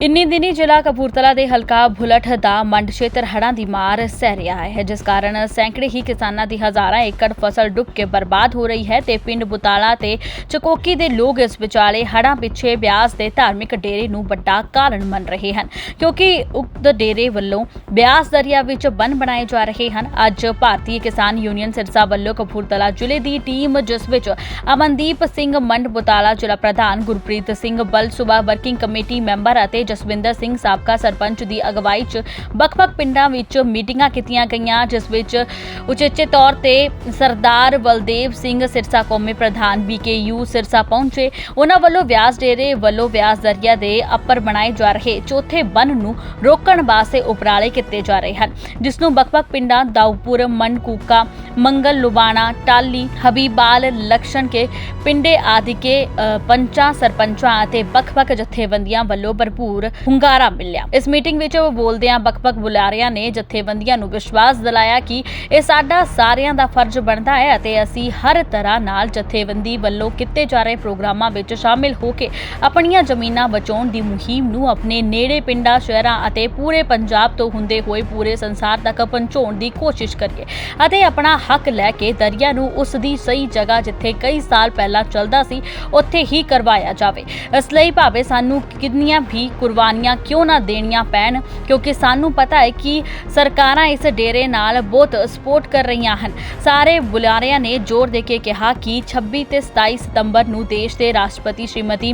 ਇੰਨੀ ਦਿਨੀ ਜ਼ਿਲ੍ਹਾ ਕਪੂਰਥਲਾ ਦੇ ਹਲਕਾ ਬੁਲਟ ਦਾ ਮੰਡ ਖੇਤਰ ਹੜ੍ਹਾਂ ਦੀ ਮਾਰ ਸਹਿ ਰਿਹਾ ਹੈ, ਜਿਸ ਕਾਰਨ ਸੈਂਕੜੇ ਹੀ ਕਿਸਾਨਾਂ ਦੀ ਹਜ਼ਾਰਾਂ ਏਕੜ ਫਸਲ ਡੁੱਬ ਕੇ ਬਰਬਾਦ ਹੋ ਰਹੀ ਹੈ ਤੇ ਪਿੰਡ ਬੁਤਾਲਾ ਤੇ ਚਕੋਕੀ ਦੇ ਲੋਕ ਇਸ ਵਿਚਾਲੇ ਹੜ੍ਹਾਂ ਪਿੱਛੇ ਬਿਆਸ ਦੇ ਧਾਰਮਿਕ ਡੇਰੇ ਨੂੰ ਵੱਡਾ ਕਾਰਨ ਮੰਨ ਰਹੇ ਹਨ, ਕਿਉਂਕਿ ਉਕਤ ਡੇਰੇ ਵੱਲੋਂ ਬਿਆਸ ਦਰਿਆ ਵਿੱਚ ਬੰਨ ਬਣਾਏ ਜਾ ਰਹੇ ਹਨ। ਅੱਜ ਭਾਰਤੀ ਕਿਸਾਨ ਯੂਨੀਅਨ ਸਿਰਸਾ ਵੱਲੋਂ ਕਪੂਰਥਲਾ ਜ਼ਿਲ੍ਹੇ ਦੀ ਟੀਮ, ਜਿਸ ਵਿੱਚ ਅਮਨਦੀਪ ਸਿੰਘ ਮੰਡ ਬੁਤਾਲਾ ਜ਼ਿਲ੍ਹਾ ਪ੍ਰਧਾਨ ਗੁਰਪ੍ਰੀਤ ਸਿੰਘ ਬਲ, ਸੂਬਾ ਵਰਕਿੰਗ ਕਮੇਟੀ ਮੈਂਬਰ ਅਤੇ ਜਸਵਿੰਦਰ ਸਿੰਘ ਸਾਬਕਾ ਸਰਪੰਚ ਦੀ ਅਗਵਾਈ 'ਚ ਵੱਖ-ਵੱਖ ਪਿੰਡਾਂ ਵਿੱਚ ਮੀਟਿੰਗਾਂ ਕੀਤੀਆਂ ਗਈਆਂ, ਜਿਸ ਵਿੱਚ ਉਚੇਚੇ ਤੌਰ ਤੇ ਸਰਦਾਰ ਬਲਦੇਵ ਸਿੰਘ ਸਿਰਸਾ ਕੌਮੀ ਪ੍ਰਧਾਨ ਬੀਕੇਯੂ ਸਿਰਸਾ ਪਹੁੰਚੇ। ਉਹਨਾਂ ਵੱਲੋਂ ਵਿਆਸ ਡੇਰੇ ਵੱਲੋਂ ਵਿਆਸ ਦਰਿਆ ਦੇ ਅੱਪਰ ਬਣਾਏ ਜਾ ਰਹੇ ਚੌਥੇ ਬੰਨ ਨੂੰ ਰੋਕਣ ਵਾਸਤੇ ਉਪਰਾਲੇ ਕੀਤੇ ਜਾ ਰਹੇ ਹਨ, ਜਿਸ ਨੂੰ ਵੱਖ-ਵੱਖ ਪਿੰਡਾਂ ਦਾਊਪੁਰ, ਮਨਕੂਕਾ, ਮੰਗਲ, ਲੁਬਾਣਾ, ਟਾਲੀ, ਹਬੀਬਾਲ, ਲਕਸ਼ਣ ਕੇ ਪਿੰਡੇ ਆਦਿ ਕੇ ਪੰਚਾਂ, ਸਰਪੰਚਾਂ ਅਤੇ ਵੱਖ-ਵੱਖ ਜਥੇਬੰਦੀਆਂ ਵੱਲੋਂ ਭਰਪੂਰ ਹੁੰਗਾਰਾ ਮਿਲਿਆ। ਇਸ ਮੀਟਿੰਗ ਵਿੱਚ ਬੋਲਦਿਆਂ ਵੱਖ-ਵੱਖ ਬੁਲਾਰਿਆਂ ਨੇ ਜਥੇਬੰਦੀਆਂ ਨੂੰ ਵਿਸ਼ਵਾਸ ਦਿਲਾਇਆ ਕਿ ਇਹ ਸਾਡਾ ਸਾਰਿਆਂ ਦਾ ਫਰਜ਼ ਬਣਦਾ ਹੈ ਅਤੇ ਅਸੀਂ ਹਰ ਤਰ੍ਹਾਂ ਨਾਲ ਜਥੇਬੰਦੀ ਵੱਲੋਂ ਕੀਤੇ ਜਾ ਰਹੇ ਪ੍ਰੋਗਰਾਮਾਂ ਵਿੱਚ ਸ਼ਾਮਿਲ ਹੋ ਕੇ ਆਪਣੀਆਂ ਜ਼ਮੀਨਾਂ ਬਚਾਉਣ ਦੀ ਮੁਹਿੰਮ ਨੂੰ ਆਪਣੇ ਨੇੜੇ ਪਿੰਡਾਂ, ਸ਼ਹਿਰਾਂ ਅਤੇ ਪੂਰੇ ਪੰਜਾਬ ਤੋਂ ਹੁੰਦੇ ਹੋਏ ਪੂਰੇ ਸੰਸਾਰ ਤੱਕ ਪਹੁੰਚਾਉਣ ਦੀ ਕੋਸ਼ਿਸ਼ ਕਰੀਏ ਅਤੇ ਆਪਣਾ ਹੱਕ ਲੈ ਕੇ ਦਰਿਆ ਨੂੰ ਉਸ ਦੀ ਸਹੀ ਜਗ੍ਹਾ ਜਿੱਥੇ ਕਈ ਸਾਲ ਪਹਿਲਾਂ ਚੱਲਦਾ ਸੀ, ਉੱਥੇ ਹੀ ਕਰਵਾਇਆ ਜਾਵੇ। ਇਸ ਲਈ ਭਾਵੇਂ ਸਾਨੂੰ ਕਿੰਨੀਆਂ ਵੀ ਕੁਰਬਾਨੀਆਂ ਕਿਉਂ ਨਾ ਦੇਣੀਆਂ ਪੈਣ? ਕਿਉਂਕਿ ਸਾਨੂੰ ਪਤਾ ਹੈ ਕਿ ਸਰਕਾਰਾਂ ਇਸ ਡੇਰੇ ਨਾਲ ਬਹੁਤ ਸਪੋਰਟ ਕਰ ਰਹੀਆਂ ਹਨ। ਸਾਰੇ ਬੁਲਾਰਿਆਂ ਨੇ ਜ਼ੋਰ ਦੇ ਕੇ ਕਿਹਾ ਕਿ 26 ਤੇ 27 ਸਤੰਬਰ ਨੂੰ ਦੇਸ਼ ਦੇ ਰਾਸ਼ਟਰਪਤੀ ਸ਼੍ਰੀਮਤੀ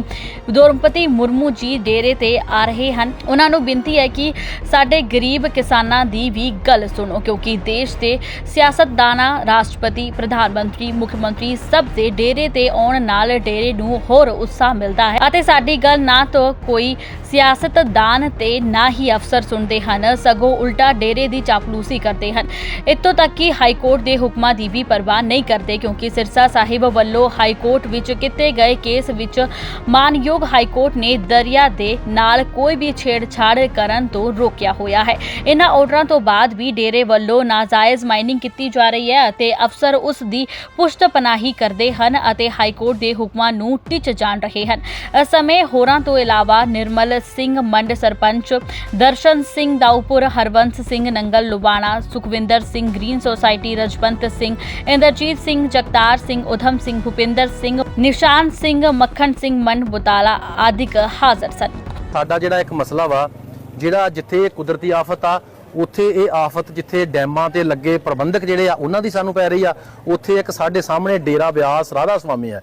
ਦ੍ਰੋਪਦੀ ਮੁਰਮੂ ਜੀ ਡੇਰੇ ਤੇ ਆ ਰਹੇ ਹਨ। ਉਹਨਾਂ ਨੂੰ ਬੇਨਤੀ ਹੈ ਕਿ ਸਾਡੇ ਗਰੀਬ ਕਿਸਾਨਾਂ ਦੀ ਵੀ ਗੱਲ ਸੁਣੋ, ਕਿਉਂਕਿ ਦੇਸ਼ ਦੇ ਸਿਆਸਤਦਾਨਾਂ, ਰਾਸ਼ਟਰਪਤੀ, ਪ੍ਰਧਾਨ ਮੰਤਰੀ, ਮੁੱਖ ਮੰਤਰੀ ਸਭ ਦੇ ਡੇਰੇ ਤੇ ਆਉਣ ਨਾਲ ਡੇਰੇ ਨੂੰ ਹੋਰ ਉਤਸ਼ਾਹ ਮਿਲਦਾ ਹੈ। ਅਤੇ ਸਾਡੀ ਗੱਲ ਨਾ ਤਾਂ ਕੋਈ ਸਿਆਸਤਦਾਨ ਤੇ ਨਾ ਹੀ ਅਫਸਰ ਸੁਣਦੇ ਹਨ। ਸਗੋਂ ਉਲਟਾ ਡੇਰੇ ਦੀ ਚਾਪਲੂਸੀ ਕਰਦੇ ਹਨ। ਇੱਥੋਂ ਤੱਕ ਕਿ ਹਾਈ ਕੋਰਟ ਦੇ ਹੁਕਮਾਂ ਦੀ ਵੀ ਪਰਵਾਹ ਨਹੀਂ ਕਰਦੇ ਕਿਉਂਕਿ ਸਿਰਸਾ ਸਾਹਿਬ ਵੱਲੋਂ ਹਾਈ ਕੋਰਟ ਵਿੱਚ ਕੀਤੇ ਗਏ ਕੇਸ ਵਿੱਚ ਮਾਨਯੋਗ ਹਾਈ ਕੋਰਟ ਨੇ ਦਰਿਆ ਦੇ ਨਾਲ ਕੋਈ ਵੀ ਛੇੜਛਾੜ ਕਰਨ ਤੋਂ ਰੋਕਿਆ ਹੋਇਆ ਹੈ। ਇਹਨਾਂ ਆਰਡਰਾਂ ਤੋਂ ਬਾਅਦ ਵੀ ਡੇਰੇ ਵੱਲੋਂ ਨਾਜਾਇਜ਼ ਮਾਈਨਿੰਗ ਕੀਤੀ ਜਾ ਰਹੀ ਹੈ ਅਤੇ ਅਫਸਰ ਉਸ ਦੀ ਪੁਸ਼ਤ ਪਨਾਹੀ ਕਰਦੇ ਹਨ ਅਤੇ ਹਾਈ ਕੋਰਟ ਦੇ ਹੁਕਮਾਂ ਨੂੰ ਟਿੱਚ ਜਾਣ ਰਹੇ ਹਨ। ਇਸ ਸਮੇਂ ਹੋਰਾਂ ਤੋਂ ਇਲਾਵਾ ਨਿਰਮਲ ਸਿੰਘ, ਮੰਡ ਸਰਪੰਚ ਦਰਸ਼ਨ ਸਿੰਘ ਦਾਊਪੁਰ ਹਰਵੰਸ ਸਿੰਘ, ਨੰਗਲ, ਲੁਬਾਣਾ, ਸੁਖਵਿੰਦਰ ਸਿੰਘ, ਗ੍ਰੀਨ ਸੋਸਾਇਟੀ, ਰਜਵੰਤ ਸਿੰਘ, ਇੰਦਰਜੀਤ ਸਿੰਘ, ਜਗਤਾਰ ਸਿੰਘ, ਉਧਮ ਸਿੰਘ, ਭੁਪਿੰਦਰ ਸਿੰਘ, ਨਿਸ਼ਾਨ ਸਿੰਘ, ਮੱਖਣ ਸਿੰਘ ਮੰਡ ਬੁਤਾਲਾ ਆਦਿਕ ਹਾਜ਼ਰ ਸਨ। ਸਾਡਾ ਜਿਹੜਾ ਇੱਕ ਮਸਲਾ ਵਾ, ਜਿਹੜਾ ਜਿੱਥੇ ਕੁਦਰਤੀ ਆਫਤ ਆ, ਉੱਥੇ ਇਹ ਆਫਤ ਜਿੱਥੇ ਡੈਮਾਂ ਤੇ ਲੱਗੇ ਪ੍ਰਬੰਧਕ ਜਿਹੜੇ ਆ, ਉਹਨਾਂ ਦੀ ਸਾਨੂੰ ਪੈ ਰਹੀ ਆ, ਉੱਥੇ ਇੱਕ ਸਾਡੇ ਸਾਹਮਣੇ ਡੇਰਾ ਬਿਆਸ ਰਾਧਾ ਸੁਆਮੀ ਆ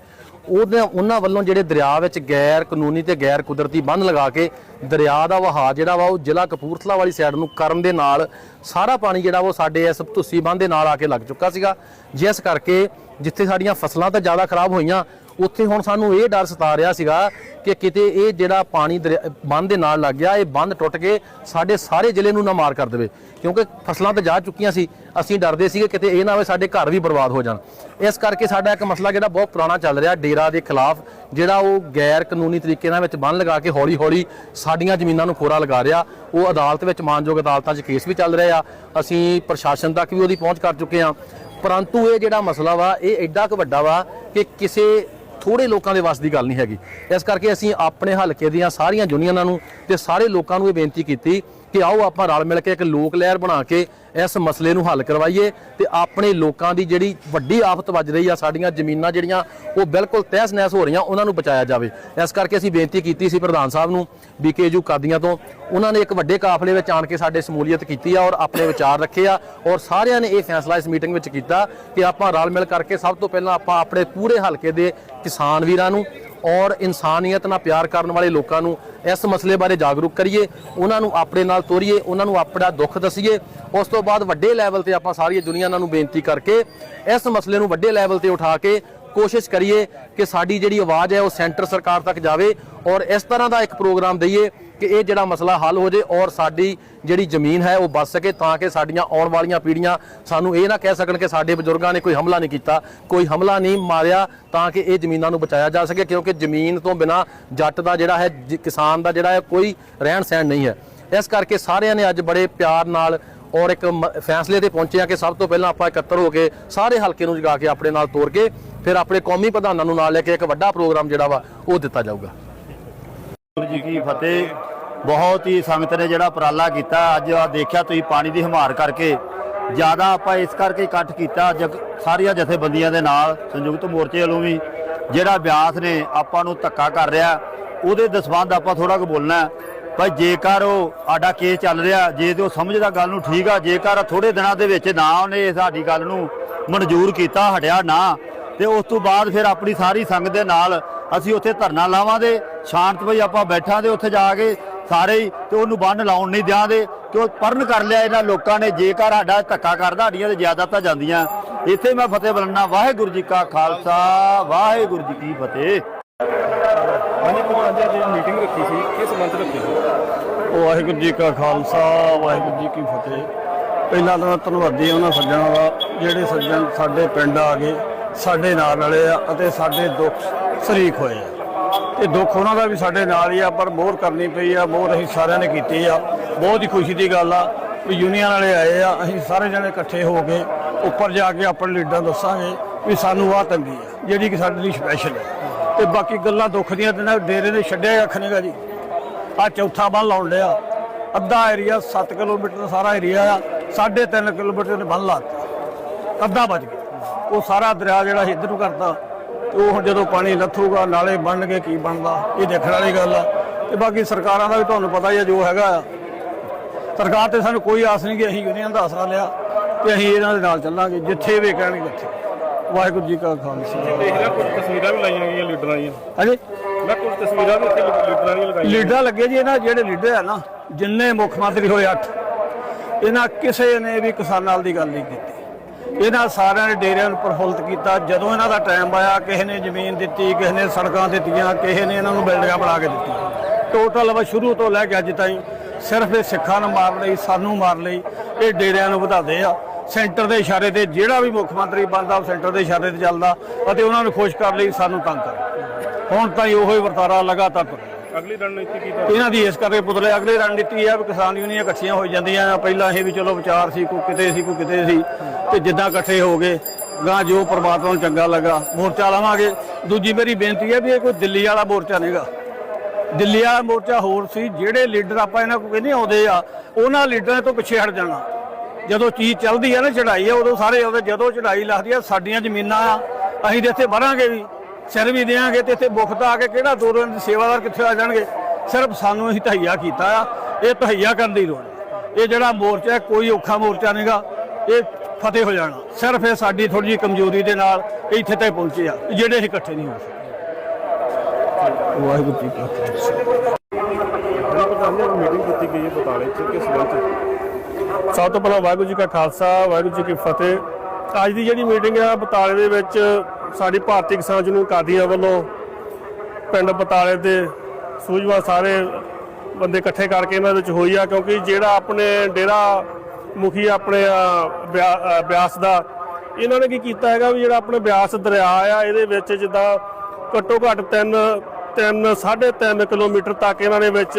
ਉਹਦੇ ਉਹਨਾਂ ਵੱਲੋਂ ਜਿਹੜੇ ਦਰਿਆ ਵਿੱਚ ਗੈਰ ਕਾਨੂੰਨੀ ਤੇ ਗੈਰ ਕੁਦਰਤੀ ਬੰਨ ਲਗਾ ਕੇ ਦਰਿਆ ਦਾ ਵਹਾਅ ਜਿਹੜਾ ਵਾ ਉਹ ਜ਼ਿਲ੍ਹਾ ਕਪੂਰਥਲਾ ਵਾਲੀ ਸਾਈਡ ਨੂੰ ਕਰਨ ਦੇ ਨਾਲ ਸਾਰਾ ਪਾਣੀ ਜਿਹੜਾ ਵਾ ਉਹ ਸਾਡੇ ਇਸ ਧੁੱਸੀ ਬੰਨ ਦੇ ਨਾਲ ਆ ਕੇ ਲੱਗ ਚੁੱਕਾ ਸੀਗਾ। ਜਿਸ ਕਰਕੇ ਜਿੱਥੇ ਸਾਡੀਆਂ ਫਸਲਾਂ ਤਾਂ ਜ਼ਿਆਦਾ ਖਰਾਬ ਹੋਈਆਂ, ਉੱਥੇ ਹੁਣ ਸਾਨੂੰ ਇਹ ਡਰ ਸਤਾ ਰਿਹਾ ਸੀਗਾ ਕਿ ਕਿਤੇ ਇਹ ਜਿਹੜਾ ਪਾਣੀ ਦਰਿਆ- ਬੰਨ੍ਹ ਦੇ ਨਾਲ ਲੱਗ ਗਿਆ, ਇਹ ਬੰਦ ਟੁੱਟ ਕੇ ਸਾਡੇ ਸਾਰੇ ਜ਼ਿਲ੍ਹੇ ਨੂੰ ਨਾ ਮਾਰ ਕਰ ਦੇਵੇ। ਕਿਉਂਕਿ ਫਸਲਾਂ ਤਾਂ ਜਾ ਚੁੱਕੀਆਂ ਸੀ, ਅਸੀਂ ਡਰਦੇ ਸੀਗੇ ਕਿਤੇ ਇਹ ਨਾ ਹੋਵੇ ਸਾਡੇ ਘਰ ਵੀ ਬਰਬਾਦ ਹੋ ਜਾਣ। ਇਸ ਕਰਕੇ ਸਾਡਾ ਇੱਕ ਮਸਲਾ ਜਿਹੜਾ ਬਹੁਤ ਪੁਰਾਣਾ ਚੱਲ ਰਿਹਾ ਡੇਰਾ ਦੇ ਖਿਲਾਫ, ਜਿਹੜਾ ਉਹ ਗੈਰ ਕਾਨੂੰਨੀ ਤਰੀਕੇ ਨਾਲ ਵਿੱਚ ਬੰਨ ਲਗਾ ਕੇ ਹੌਲੀ ਹੌਲੀ ਸਾਡੀਆਂ ਜ਼ਮੀਨਾਂ ਨੂੰ ਖੋਰਾ ਲਗਾ ਰਿਹਾ। ਉਹ ਅਦਾਲਤ ਵਿੱਚ ਮਾਨਯੋਗ ਅਦਾਲਤਾਂ 'ਚ ਕੇਸ ਵੀ ਚੱਲ ਰਹੇ ਆ। ਅਸੀਂ ਪ੍ਰਸ਼ਾਸਨ ਤੱਕ ਵੀ ਉਹਦੀ ਪਹੁੰਚ ਕਰ ਚੁੱਕੇ ਆ ਪਰੰਤੂ ਇਹ ਜਿਹੜਾ ਮਸਲਾ ਵਾ, ਇਹ ਐਡਾ ਕੁ ਵੱਡਾ ਵਾ ਕਿ ਕਿਸੇ ਥੋੜੇ ਲੋਕਾਂ ਦੇ ਵੱਸ ਦੀ ਗੱਲ ਨਹੀਂ ਹੈਗੀ। ਇਸ ਕਰਕੇ ਅਸੀਂ ਆਪਣੇ ਹਲਕੇ ਦੀਆਂ ਸਾਰੀਆਂ ਯੂਨੀਅਨਾਂ ਨੂੰ ਤੇ ਸਾਰੇ ਲੋਕਾਂ ਨੂੰ ਇਹ ਬੇਨਤੀ ਕੀਤੀ ਕਿ ਆਓ ਆਪਾਂ ਰਲ ਮਿਲ ਕੇ ਇੱਕ ਲੋਕ ਲਹਿਰ ਬਣਾ ਕੇ ਇਸ ਮਸਲੇ ਨੂੰ ਹੱਲ ਕਰਵਾਈਏ ਤੇ ਆਪਣੇ ਲੋਕਾਂ ਦੀ ਜਿਹੜੀ ਵੱਡੀ ਆਫਤ ਵੱਜ ਰਹੀ ਆ, ਸਾਡੀਆਂ ਜ਼ਮੀਨਾਂ ਜਿਹੜੀਆਂ, ਉਹ ਬਿਲਕੁਲ ਤਹਿਸ ਨਹਿਸ ਹੋ ਰਹੀਆਂ, ਉਹਨਾਂ ਨੂੰ ਬਚਾਇਆ ਜਾਵੇ। ਇਸ ਕਰਕੇ ਅਸੀਂ ਬੇਨਤੀ ਕੀਤੀ ਸੀ ਪ੍ਰਧਾਨ ਸਾਹਿਬ ਨੂੰ ਬੀਕੇਯੂ ਕਾਦੀਆਂ ਤੋਂ, ਉਹਨਾਂ ਨੇ ਇੱਕ ਵੱਡੇ ਕਾਫਲੇ ਵਿੱਚ ਆਣ ਕੇ ਸਾਡੇ ਸਮੂਲੀਅਤ ਕੀਤੀ ਆ ਔਰ ਆਪਣੇ ਵਿਚਾਰ ਰੱਖੇ ਆ ਔਰ ਸਾਰਿਆਂ ਨੇ ਇਹ ਫੈਸਲਾ ਇਸ ਮੀਟਿੰਗ ਵਿੱਚ ਕੀਤਾ ਕਿ ਆਪਾਂ ਰਲ ਮਿਲ ਕਰਕੇ ਸਭ ਤੋਂ ਪਹਿਲਾਂ ਆਪਾਂ ਆਪਣੇ ਪੂਰੇ ਹਲਕੇ ਦੇ ਕਿਸਾਨ ਵੀਰਾਂ ਨੂੰ ਔਰ ਇਨਸਾਨੀਅਤ ਨਾਲ ਪਿਆਰ ਕਰਨ ਵਾਲੇ ਲੋਕਾਂ ਨੂੰ ਇਸ ਮਸਲੇ ਬਾਰੇ ਜਾਗਰੂਕ ਕਰੀਏ, ਉਹਨਾਂ ਨੂੰ ਆਪਣੇ ਨਾਲ ਤੋਰੀਏ, ਉਹਨਾਂ ਨੂੰ ਆਪਣਾ ਦੁੱਖ ਦਸੀਏ। ਉਸ ਤੋਂ ਬਾਅਦ ਵੱਡੇ ਲੈਵਲ ਤੇ ਆਪਾਂ ਸਾਰੀਆਂ ਦੁਨੀਆ ਨੂੰ ਬੇਨਤੀ ਕਰਕੇ ਇਸ ਮਸਲੇ ਨੂੰ ਵੱਡੇ ਲੈਵਲ ਤੇ ਉਠਾ ਕੇ ਕੋਸ਼ਿਸ਼ ਕਰੀਏ ਕਿ ਸਾਡੀ ਜਿਹੜੀ ਆਵਾਜ਼ ਹੈ ਉਹ ਸੈਂਟਰ ਸਰਕਾਰ ਤੱਕ ਜਾਵੇ ਔਰ ਇਸ ਤਰ੍ਹਾਂ ਦਾ ਇੱਕ ਪ੍ਰੋਗਰਾਮ ਦਈਏ ਕਿ ਇਹ ਜਿਹੜਾ ਮਸਲਾ ਹੱਲ ਹੋ ਜੇ ਔਰ ਸਾਡੀ ਜਿਹੜੀ ਜ਼ਮੀਨ ਹੈ ਉਹ ਬਚ ਸਕੇ ਤਾਂ ਕਿ ਸਾਡੀਆਂ ਆਉਣ ਵਾਲੀਆਂ ਪੀੜ੍ਹੀਆਂ ਸਾਨੂੰ ਇਹ ਨਾ ਕਹਿ ਸਕਣ ਕਿ ਸਾਡੇ ਬਜ਼ੁਰਗਾਂ ਨੇ ਕੋਈ ਹਮਲਾ ਨਹੀਂ ਕੀਤਾ, ਕੋਈ ਹਮਲਾ ਨਹੀਂ ਮਾਰਿਆ ਤਾਂ ਕਿ ਇਹ ਜ਼ਮੀਨਾਂ ਨੂੰ ਬਚਾਇਆ ਜਾ ਸਕੇ ਕਿਉਂਕਿ ਜ਼ਮੀਨ ਤੋਂ ਬਿਨਾ ਜੱਟ ਦਾ ਜਿਹੜਾ ਹੈ, ਜ- ਕਿਸਾਨ ਦਾ ਜਿਹੜਾ ਹੈ ਕੋਈ ਰਹਿਣ ਸਹਿਣ ਨਹੀਂ ਹੈ। ਇਸ ਕਰਕੇ ਸਾਰਿਆਂ ਨੇ ਅੱਜ ਬੜੇ ਪਿਆਰ ਨਾਲ ਔਰ ਇੱਕ ਮ- ਫੈਸਲੇ ਤੇ ਪਹੁੰਚੇ ਆ ਕਿ ਸਭ ਤੋਂ ਪਹਿਲਾਂ ਆਪਾਂ ਇਕੱਤਰ ਹੋ ਕੇ ਸਾਰੇ ਹਲਕੇ ਨੂੰ ਜਗਾ ਕੇ ਆਪਣੇ ਨਾਲ ਤੋਰ ਕੇ ਫਿਰ ਆਪਣੇ ਕੌਮੀ ਪ੍ਰਧਾਨਾਂ ਨੂੰ ਨਾਲ ਲੈ ਕੇ ਇੱਕ ਵੱਡਾ ਪ੍ਰੋਗਰਾਮ ਜਿਹੜਾ ਵਾ ਉਹ ਦਿੱਤਾ ਜਾਊਗਾ। ਜੀ ਕੀ ਫਤਿਹ। ਬਹੁਤ ਹੀ ਸੰਗਤ ਨੇ ਜਿਹੜਾ ਉਪਰਾਲਾ ਕੀਤਾ ਅੱਜ ਆ ਦੇਖਿਆ ਤੁਸੀਂ ਪਾਣੀ ਦੀ ਹਮਾਰ ਕਰਕੇ, ਜ਼ਿਆਦਾ ਆਪਾਂ ਇਸ ਕਰਕੇ ਇਕੱਠ ਕੀਤਾ, ਜਗ, ਸਾਰੀਆਂ ਜਥੇਬੰਦੀਆਂ ਦੇ ਨਾਲ, ਸੰਯੁਕਤ ਮੋਰਚੇ ਵੱਲੋਂ ਵੀ, ਜਿਹੜਾ ਬਿਆਸ ਨੇ ਆਪਾਂ ਨੂੰ ਧੱਕਾ ਕਰ ਰਿਹਾ, ਉਹਦੇ ਦਸਵੰਦ ਆਪਾਂ ਥੋੜਾ ਕੁ ਬੋਲਣਾ ਹੈ। ਭਾਈ ਜੇਕਰ ਉਹ ਸਾਡਾ ਕੇਸ ਚੱਲ ਰਿਹਾ, ਜੇ ਤੇ ਉਹ ਸਮਝਦਾ ਗੱਲ ਨੂੰ ਠੀਕ ਆ, ਜੇਕਰ ਥੋੜੇ ਦਿਨਾਂ ਦੇ ਵਿੱਚ ਨਾ ਉਹਨੇ ਸਾਡੀ ਗੱਲ ਨੂੰ ਮਨਜ਼ੂਰ ਕੀਤਾ, ਹਟਿਆ ਨਾ, ਤੇ ਉਸ ਤੋਂ ਬਾਅਦ ਫਿਰ ਆਪਣੀ ਸਾਰੀ ਸੰਗਤ ਦੇ ਨਾਲ ਅਸੀਂ ਉੱਥੇ ਧਰਨਾ ਲਾਵਾਂਗੇ ਸ਼ਾਂਤਮਈ ਆਪਾਂ ਬੈਠਾਂਗੇ ਉੱਥੇ ਜਾ ਕੇ ਸਾਰੇ ਹੀ ਤੇ ਉਹਨੂੰ ਬੰਨ ਲਾਉਣ ਨਹੀਂ ਦਿਆਂਗੇ ਕਿ ਉਹ ਪਰਨ ਕਰ ਲਿਆ ਇਹਨਾਂ ਲੋਕਾਂ ਨੇ ਜੇਕਰ ਸਾਡਾ ਧੱਕਾ ਕਰਦਾ ਸਾਡੀਆਂ ਤੇ ਜ਼ਿਆਦਾਤਾਂ ਜਾਂਦੀਆਂ। ਇੱਥੇ ਮੈਂ ਫਤਿਹ ਬੁਲਾਉਣਾ ਵਾਹਿਗੁਰੂ ਜੀ ਕਾ ਖਾਲਸਾ ਵਾਹਿਗੁਰੂ ਜੀ ਕੀ ਫਤਿਹ। ਹਾਂਜੀ ਪ੍ਰਧਾਨ ਜੀ ਅੱਜ ਮੀਟਿੰਗ ਰੱਖੀ ਸੀ ਕਿਸ ਸੰਬੰਧ ਰੱਖੀ ਸੀ? ਵਾਹਿਗੁਰੂ ਜੀ ਕਾ ਖਾਲਸਾ ਵਾਹਿਗੁਰੂ ਜੀ ਕੀ ਫਤਿਹ। ਪਹਿਲਾਂ ਤਾਂ ਮੈਂ ਧੰਨਵਾਦੀ ਹਾਂ ਉਹਨਾਂ ਸੱਜਣਾਂ ਦਾ ਜਿਹੜੇ ਸੱਜਣ ਸਾਡੇ ਪਿੰਡ ਆ ਗਏ ਸਾਡੇ ਨਾਲ ਰਲੇ ਆ ਅਤੇ ਸਾਡੇ ਦੁੱਖ ਸ਼ਰੀਕ ਹੋਏ ਆ। ਤੇ ਦੁੱਖ ਉਹਨਾਂ ਦਾ ਵੀ ਸਾਡੇ ਨਾਲ ਹੀ ਆ, ਪਰ ਮੋਹਰ ਕਰਨੀ ਪਈ ਆ, ਮੋਹਰ ਅਸੀਂ ਸਾਰਿਆਂ ਨੇ ਕੀਤੀ ਆ। ਬਹੁਤ ਹੀ ਖੁਸ਼ੀ ਦੀ ਗੱਲ ਆ ਵੀ ਯੂਨੀਅਨ ਵਾਲੇ ਆਏ ਆ, ਅਸੀਂ ਸਾਰੇ ਜਣੇ ਇਕੱਠੇ ਹੋ ਕੇ ਉੱਪਰ ਜਾ ਕੇ ਆਪਣੇ ਲੀਡਰਾਂ ਦੱਸਾਂਗੇ ਵੀ ਸਾਨੂੰ ਆਹ ਤੰਗੀ ਆ, ਜਿਹੜੀ ਕਿ ਸਾਡੇ ਲਈ ਸਪੈਸ਼ਲ ਹੈ ਤੇ ਬਾਕੀ ਗੱਲਾਂ ਦੁੱਖ ਦੀਆਂ ਤੇ ਡੇਰੇ ਨੇ ਛੱਡਿਆ ਕੱਖ ਨਹੀਂਗਾ ਜੀ। ਆ ਚੌਥਾ ਬੰਨ ਲਾਉਣ ਲਿਆ ਅੱਧਾ ਏਰੀਆ 7 ਕਿਲੋਮੀਟਰ ਦਾ ਸਾਰਾ ਏਰੀਆ ਆ 3.5 ਕਿਲੋਮੀਟਰ ਨੇ ਬੰਨ ਲਾਤਾ ਅੱਧਾ ਬਚ ਗਿਆ। ਉਹ ਸਾਰਾ ਦਰਿਆ ਜਿਹੜਾ ਸੀ ਇੱਧਰ ਨੂੰ ਕਰਤਾ। ਉਹ ਹੁਣ ਜਦੋਂ ਪਾਣੀ ਲੱਥੂਗਾ ਨਾਲੇ ਬਣਨਗੇ ਕੀ ਬਣਦਾ ਇਹ ਦੇਖਣ ਵਾਲੀ ਗੱਲ ਆ। ਤੇ ਬਾਕੀ ਸਰਕਾਰਾਂ ਦਾ ਵੀ ਤੁਹਾਨੂੰ ਪਤਾ ਹੀ ਆ ਜੋ ਹੈਗਾ ਸਰਕਾਰ ਤੇ ਸਾਨੂੰ ਕੋਈ ਆਸ ਨਹੀਂ ਕਿ ਅਸੀਂ ਯੂਨੀਅਨ ਦਾ ਆਸਰਾ ਲਿਆ ਤੇ ਅਸੀਂ ਇਹਨਾਂ ਦੇ ਨਾਲ ਚੱਲਾਂਗੇ ਜਿੱਥੇ ਵੀ ਕਹਿਣਗੇ ਉੱਥੇ। ਵਾਹਿਗੁਰੂ ਜੀ ਕਾ ਖਾਲਸਾ। ਦੇਖ ਰਿਹਾ ਕੁਝ ਤਸਵੀਰਾਂ ਵੀ ਲਾਈਆਂ ਗਈਆਂ ਲੀਡਰਾਂ ਦੀਆਂ। ਹਾਂਜੀ? ਮੈਂ ਕੁਝ ਤਸਵੀਰਾਂ ਵੀ ਇੱਥੇ ਲੀਡਰਾਂ ਦੀਆਂ ਲਗਾਈਆਂ ਲੀਡਰ ਲੱਗੇ ਜੀ ਇਹਨਾਂ ਜਿਹੜੇ ਲੀਡਰ ਆ ਨਾ ਜਿੰਨੇ ਮੁੱਖ ਮੰਤਰੀ ਹੋਏ ਅੱਠ ਇਹਨਾਂ ਕਿਸੇ ਨੇ ਵੀ ਕਿਸਾਨਾਂ ਨਾਲ ਦੀ ਗੱਲ ਨਹੀਂ ਕੀਤੀ। ਇਹਨਾਂ ਸਾਰਿਆਂ ਨੇ ਡੇਰਿਆਂ ਨੂੰ ਪ੍ਰਫੁੱਲਤ ਕੀਤਾ। ਜਦੋਂ ਇਹਨਾਂ ਦਾ ਟਾਈਮ ਆਇਆ, ਕਿਸੇ ਨੇ ਜ਼ਮੀਨ ਦਿੱਤੀ, ਕਿਸੇ ਨੇ ਸੜਕਾਂ ਦਿੱਤੀਆਂ, ਕਿਸੇ ਨੇ ਇਹਨਾਂ ਨੂੰ ਬਿਲਡਿੰਗਾਂ ਬਣਾ ਕੇ ਦਿੱਤੀਆਂ। ਟੋਟਲ ਵਾ ਸ਼ੁਰੂ ਤੋਂ ਲੈ ਕੇ ਅੱਜ ਤਾਈਂ ਸਿਰਫ ਇਹ ਸਿੱਖਾਂ ਨੂੰ ਮਾਰ ਲਈ, ਸਾਨੂੰ ਮਾਰ ਲਈ ਇਹ ਡੇਰਿਆਂ ਨੂੰ ਵਧਾਦੇ ਆ। ਸੈਂਟਰ ਦੇ ਇਸ਼ਾਰੇ ਤੇ ਜਿਹੜਾ ਵੀ ਮੁੱਖ ਮੰਤਰੀ ਬਣਦਾ, ਉਹ ਸੈਂਟਰ ਦੇ ਇਸ਼ਾਰੇ ਤੇ ਚੱਲਦਾ ਅਤੇ ਉਹਨਾਂ ਨੂੰ ਖੁਸ਼ ਕਰ ਲਈ ਸਾਨੂੰ ਤੰਗ ਕਰ ਹੁਣ ਤਾਂ ਹੀ ਉਹੋ ਹੀ ਵਰਤਾਰਾ ਲਗਾਤਾਰ ਅਗਲੀ ਰਣਨੀਤੀ ਕੀ ਤਾਂ ਇਹਨਾਂ ਦੀ ਇਸ ਕਰਕੇ ਪੁਤਲੇ ਅਗਲੀ ਰਣਨੀਤੀ ਆ ਵੀ ਕਿਸਾਨ ਯੂਨੀਅਨ ਇਕੱਠੀਆਂ ਹੋ ਜਾਂਦੀਆਂ ਪਹਿਲਾਂ ਇਹ ਵੀ ਚਲੋ ਵਿਚਾਰ ਸੀ, ਕੋਈ ਕਿਤੇ ਸੀ, ਕੋਈ ਕਿਤੇ ਸੀ। ਤੇ ਜਿੱਦਾਂ ਇਕੱਠੇ ਹੋ ਗਏ ਗਾਂ ਜੋ ਪਰਮਾਤਮਾ ਨੂੰ ਚੰਗਾ ਲੱਗਾ, ਮੋਰਚਾ ਲਾਵਾਂਗੇ। ਦੂਜੀ ਮੇਰੀ ਬੇਨਤੀ ਹੈ ਵੀ ਇਹ ਕੋਈ ਦਿੱਲੀ ਵਾਲਾ ਮੋਰਚਾ ਨਹੀਂਗਾ ਦਿੱਲੀ ਵਾਲਾ ਮੋਰਚਾ ਹੋਰ ਸੀ, ਜਿਹੜੇ ਲੀਡਰ ਆਪਾਂ ਇਹਨਾਂ ਕੋਲ ਕਹਿੰਦੇ ਆਉਂਦੇ ਆ, ਉਹਨਾਂ ਲੀਡਰਾਂ ਤੋਂ ਪਿੱਛੇ ਹਟ ਜਾਣਾ। ਜਦੋਂ ਚੀਜ਼ ਚੱਲਦੀ ਆ ਨਾ ਚੜਾਈ ਆ, ਉਦੋਂ ਸਾਰੇ ਆਉਂਦੇ, ਜਦੋਂ ਚੜਾਈ ਲੱਗਦੀ ਆ, ਸਾਡੀਆਂ ਜ਼ਮੀਨਾਂ ਆ, ਅਸੀਂ ਤੇ ਇੱਥੇ ਵਰਾਂਗੇ ਵੀ। ਸਿਰ ਵੀ ਦੇਾਂਗੇ ਤੇ ਇੱਥੇ ਮੁਖਤ ਆ ਕੇ ਕਿਹੜਾ ਦੂਰੋਂ ਦੇ ਸੇਵਾਦਾਰ ਕਿੱਥੇ ਆ ਜਾਣਗੇ? ਸਿਰਫ ਸਾਨੂੰ ਅਸੀਂ ਤਹਈਆ ਕੀਤਾ ਆ। ਇਹ ਤਹਈਆ ਕਰਨ ਦੀ ਲੋੜ ਹੈ। ਇਹ ਜਿਹੜਾ ਮੋਰਚਾ ਕੋਈ ਔਖਾ ਮੋਰਚਾ ਨਹੀਂਗਾ ਇਹ ਫਤਿਹ ਹੋ ਜਾਣਾ। ਸਿਰਫ ਇਹ ਸਾਡੀ ਥੋੜੀ ਜਿਹੀ ਕਮਜ਼ੋਰੀ ਦੇ ਨਾਲ ਇੱਥੇ ਤੱਕ ਪਹੁੰਚੇ ਆ, ਜਿਹੜੇ ਅਸੀਂ ਇਕੱਠੇ ਨਹੀਂ ਹੋ ਸਕਦੇ ਵਾਹਿਗੁਰੂ ਜੀ ਕਾ ਖਾਲਸਾ। ਮੀਟਿੰਗ ਕੀਤੀ ਗਈ ਹੈ ਬਤਾਲੇ ਚ ਕਿਸ ਸੰਬੰਧ ਸਭ ਤੋਂ ਪਹਿਲਾਂ ਵਾਹਿਗੁਰੂ ਜੀ ਕਾ ਖਾਲਸਾ, ਵਾਹਿਗੁਰੂ ਜੀ ਕੀ ਫਤਿਹ। ਅੱਜ ਦੀ ਜਿਹੜੀ ਮੀਟਿੰਗ ਆ ਬਤਾਲੇ ਦੇ ਵਿੱਚ ਸਾਡੀ ਭਾਰਤੀ ਕਿਸਾਨ ਯੂਨੀਅਨ ਕਾਦੀਆਂ ਵੱਲੋਂ ਪਿੰਡ ਬਤਾਲੇ ਦੇ ਸੂਝਵਾਨ ਸਾਰੇ ਬੰਦੇ ਇਕੱਠੇ ਕਰਕੇ ਇਹਨਾਂ ਵਿੱਚ ਹੋਈ ਆ ਕਿਉਂਕਿ ਜਿਹੜਾ ਆਪਣੇ ਡੇਰਾ ਮੁਖੀ ਆਪਣੇ ਆ, ਬਿਆ- ਅ, ਬਿਆਸ ਦਾ ਇਹਨਾਂ ਨੇ ਕੀ ਕੀਤਾ ਹੈਗਾ ਵੀ ਜਿਹੜਾ ਆਪਣੇ ਬਿਆਸ ਦਰਿਆ ਆ ਇਹਦੇ ਵਿੱਚ ਜਿੱਦਾਂ ਘੱਟੋ ਘੱਟ 3 3 3.5 ਕਿਲੋਮੀਟਰ ਤੱਕ ਇਹਨਾਂ ਨੇ ਵਿੱਚ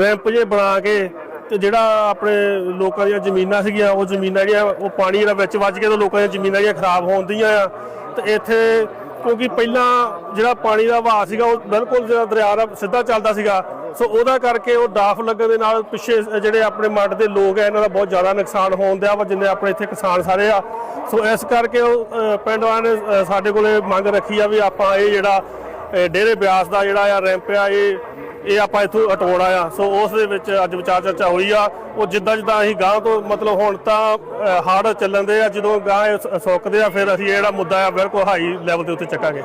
ਰੈਂਪ ਜੇ ਬਣਾ ਕੇ ਤੇ ਜਿਹੜਾ ਆਪਣੇ ਲੋਕਾਂ ਦੀਆਂ ਜ਼ਮੀਨਾਂ ਸੀਗੀਆਂ ਉਹ ਜ਼ਮੀਨਾਂ ਜਿਹੜੀਆਂ ਉਹ ਪਾਣੀ ਜਿਹੜਾ ਵਿੱਚ ਵੱਜ ਕੇ ਤੇ ਲੋਕਾਂ ਦੀਆਂ ਜ਼ਮੀਨਾਂ ਜਿਹੜੀਆਂ ਖਰਾਬ ਹੋਣ ਦੀਆਂ ਆ। ਤੇ ਇੱਥੇ ਕਿਉਂਕਿ ਪਹਿਲਾਂ ਜਿਹੜਾ ਪਾਣੀ ਦਾ ਵਹਾਅ ਸੀਗਾ, ਉਹ ਬਿਲਕੁਲ ਜਿਹੜਾ ਦਰਿਆ ਦਾ ਸਿੱਧਾ ਚੱਲਦਾ ਸੀਗਾ। ਸੋ ਉਹਦਾ ਕਰਕੇ ਉਹ ਡਾਫ ਲੱਗਣ ਦੇ ਨਾਲ ਪਿੱਛੇ ਜਿਹੜੇ ਆਪਣੇ ਮੱਡ ਦੇ ਲੋਕ ਆ, ਇਹਨਾਂ ਦਾ ਬਹੁਤ ਜ਼ਿਆਦਾ ਨੁਕਸਾਨ ਹੋਣ ਦਿਆ ਵਾ, ਜਿੰਨੇ ਆਪਣੇ ਇੱਥੇ ਕਿਸਾਨ ਸਾਰੇ ਆ। ਸੋ ਇਸ ਕਰਕੇ ਉਹ ਪਿੰਡ ਵਾਲਿਆਂ ਨੇ ਸਾਡੇ ਕੋਲੇ ਮੰਗ ਰੱਖੀ ਆ ਵੀ ਆਪਾਂ ਇਹ ਜਿਹੜਾ ਡੇਰੇ ਬਿਆਸ ਦਾ ਜਿਹੜਾ ਆ, ਰੈਂਪ ਆ, ਇਹ ਇਹ ਆਪਾਂ ਇਥੋਂ ਹਟਾਉਣਾ ਆ। ਸੋ ਉਸ ਦੇ ਵਿੱਚ ਅੱਜ ਵਿਚਾਰ ਚਰਚਾ ਹੋਈ ਆ। ਉਹ ਜਿੱਦਾਂ ਜਿੱਦਾਂ ਅਸੀਂ ਗਾਂ ਤੋਂ ਮਤਲਬ ਹੁਣ ਤਾਂ ਹਾਰਡ ਚੱਲਣ ਦੇ ਆ, ਜਦੋਂ ਗਾਂ ਇਹ ਸੁ- ਸੁੱਕਦੇ ਆ, ਫਿਰ ਅਸੀਂ ਜਿਹੜਾ ਮੁੱਦਾ ਆ, ਬਿਲਕੁਲ ਹਾਈ ਲੈਵਲ ਦੇ ਉੱਤੇ ਚੱਕਾਂਗੇ।